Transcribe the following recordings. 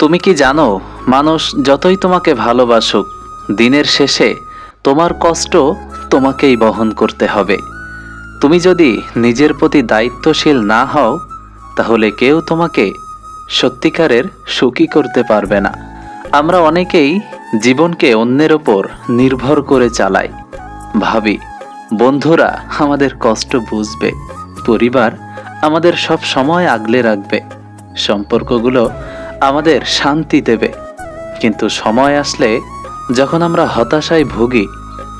তুমি কি জানো, মানুষ যতই তোমাকে ভালোবাসুক, দিনের শেষে তোমার কষ্ট তোমাকেই বহন করতে হবে। তুমি যদি নিজের প্রতি দায়িত্বশীল না হও, তাহলে কেউ তোমাকে সত্যিকারের সুখী করতে পারবে না। আমরা অনেকেই জীবনকে অন্যের ওপর নির্ভর করে চালাই। ভাবি, বন্ধুরা আমাদের কষ্ট বুঝবে, পরিবার আমাদের সব সময় আগলে রাখবে। সম্পর্কগুলো আমাদের শান্তি দেবে। কিন্তু সময় আসলে যখন আমরা হতাশায় ভুগি,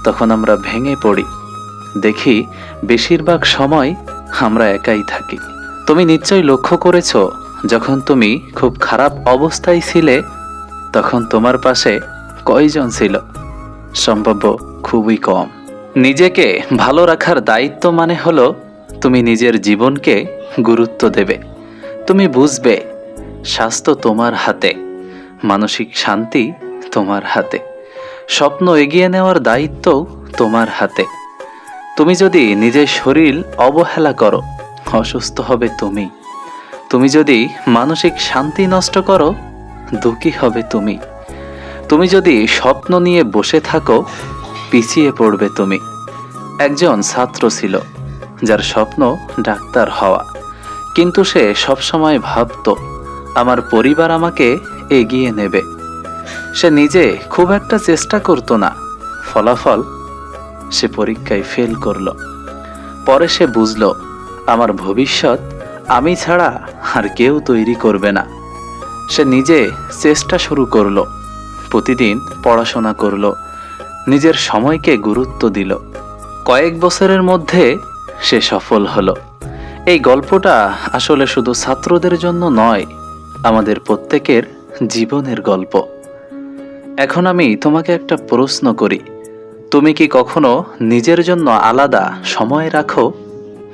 তখন আমরা ভেঙে পড়ি। দেখি, বেশিরভাগ সময় আমরা একাই থাকি। তুমি নিশ্চয়ই লক্ষ্য করেছ, যখন তুমি খুব খারাপ অবস্থায় ছিলে, তখন তোমার পাশে কয়জন ছিল? সম্ভাব্য খুবই কম। নিজেকে ভালো রাখার দায়িত্ব মানে হলো, তুমি নিজের জীবনকে গুরুত্ব দেবে। তুমি বুঝবে স্বাস্থ্য তোমার হাতে, মানসিক শান্তি তোমার হাতে, স্বপ্ন এগিয়ে নেওয়ার দায়িত্ব তোমার হাতে। তুমি যদি নিজের শরীর অবহেলা করো, অসুস্থ হবে তুমি। তুমি যদি মানসিক শান্তি নষ্ট করো, দুঃখী হবে তুমি। তুমি যদি স্বপ্ন নিয়ে বসে থাকো, পিছিয়ে পড়বে তুমি। একজন ছাত্র ছিল, যার স্বপ্ন ডাক্তার হওয়া, কিন্তু সে সবসময় ভাবতো আমার পরিবার আমাকে এগিয়ে নেবে। সে নিজে খুব একটা চেষ্টা করতো না। ফলাফল সে পরীক্ষায় ফেল করল। পরে সে বুঝল, আমার ভবিষ্যৎ আমি ছাড়া আর কেউ তৈরি করবে না। সে নিজে চেষ্টা শুরু করল, প্রতিদিন পড়াশোনা করল, নিজের সময়কে গুরুত্ব দিল। কয়েক বছরের মধ্যে সে সফল হলো। এই গল্পটা আসলে শুধু ছাত্রদের জন্য নয় আমাদের প্রত্যেকের জীবনের গল্প। এখন আমি তোমাকে একটা প্রশ্ন করি। তুমি কি কখনো নিজের জন্য আলাদা সময় রাখো?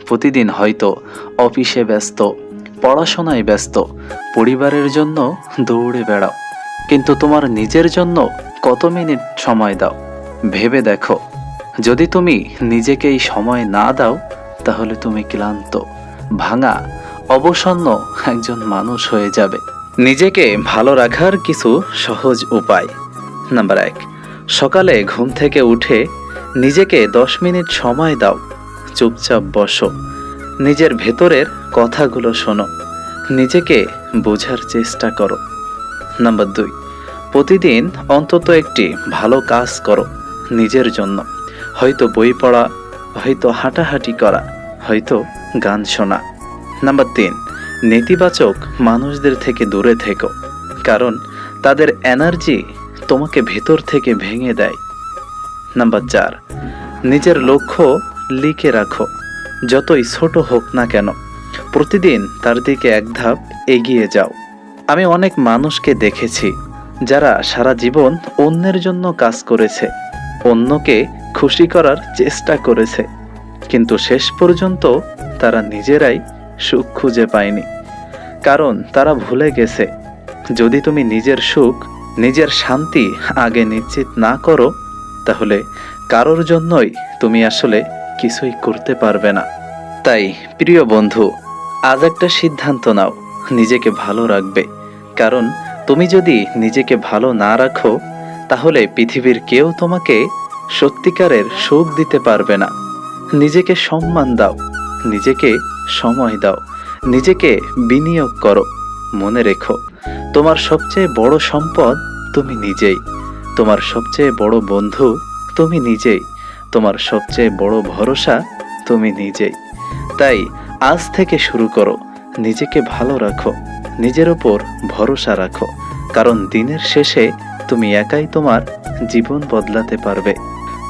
প্রতিদিন হয়তো অফিসে ব্যস্ত, পড়াশোনায় ব্যস্ত, পরিবারের জন্য দৌড়ে বেড়াও। কিন্তু তোমার নিজের জন্য কত মিনিট সময় দাও? ভেবে দেখো। যদি তুমি নিজেকেই সময় না দাও, তাহলে তুমি ক্লান্ত, ভাঙা অবসন্ন একজন মানুষ হয়ে যাবে। নিজেকে ভালো রাখার কিছু সহজ উপায়। নাম্বার এক, সকালে ঘুম থেকে উঠে নিজেকে দশ মিনিট সময় দাও। চুপচাপ বসো। নিজের ভেতরের কথাগুলো শোনো। নিজেকে বোঝার চেষ্টা করো। নাম্বার দুই, প্রতিদিন অন্তত একটি ভালো কাজ করো নিজের জন্য। হয়তো বই পড়া, হয়তো হাঁটাহাঁটি করা, হয়তো গান শোনা। নাম্বার তিন, নেতিবাচক মানুষদের থেকে দূরে থেকো, কারণ তাদের এনার্জি তোমাকে ভেতর থেকে ভেঙে দেয়। নাম্বার চার, নিজের লক্ষ্য লিখে রাখো, যতই ছোট হোক না কেন, প্রতিদিন তার দিকে এক ধাপ এগিয়ে যাও। আমি অনেক মানুষকে দেখেছি, যারা সারা জীবন অন্যের জন্য কাজ করেছে, অন্যকে খুশি করার চেষ্টা করেছে, কিন্তু শেষ পর্যন্ত তারা নিজেরাই সুখ খুঁজে পায়নি। কারণ তারা ভুলে গেছে, যদি তুমি নিজের সুখ, নিজের শান্তি আগে নিশ্চিত না করো, তাহলে কারোর জন্যই তুমি আসলে কিছুই করতে পারবে না। তাই, প্রিয় বন্ধু, আজ একটা সিদ্ধান্ত নাও, নিজেকে ভালো রাখবে। কারণ তুমি যদি নিজেকে ভালো না রাখো, তাহলে পৃথিবীর কেউ তোমাকে সত্যিকারের সুখ দিতে পারবে না। নিজেকে সম্মান দাও। নিজেকে সময় দাও, নিজেকে বিনিয়োগ করো, মনে রেখো। তোমার সবচেয়ে বড় সম্পদ তুমি নিজেই। তোমার সবচেয়ে বড় বন্ধু তুমি নিজেই। তোমার সবচেয়ে বড় ভরসা তুমি নিজেই। তাই আজ থেকে শুরু করো, নিজেকে ভালো রাখো, নিজের ওপর ভরসা রাখো, কারণ দিনের শেষে তুমি একাই তোমার জীবন বদলাতে পারবে।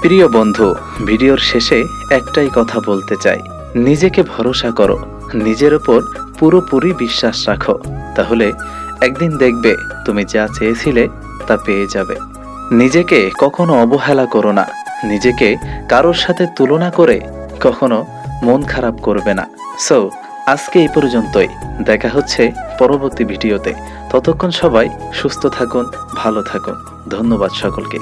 প্রিয় বন্ধু, ভিডিওর শেষে একটাই কথা বলতে চাই। নিজেকে ভরসা করো। নিজের ওপর পুরোপুরি বিশ্বাস রাখো। তাহলে একদিন দেখবে তুমি যা চেয়েছিলে তা পেয়ে যাবে। নিজেকে কখনো অবহেলা করো না। নিজেকে কারোর সাথে তুলনা করে কখনো মন খারাপ করবে না। সো আজকে এই পর্যন্তই। দেখা হচ্ছে পরবর্তী ভিডিওতে। ততক্ষণ সবাই সুস্থ থাকুন, ভালো থাকুন। ধন্যবাদ সকলকে।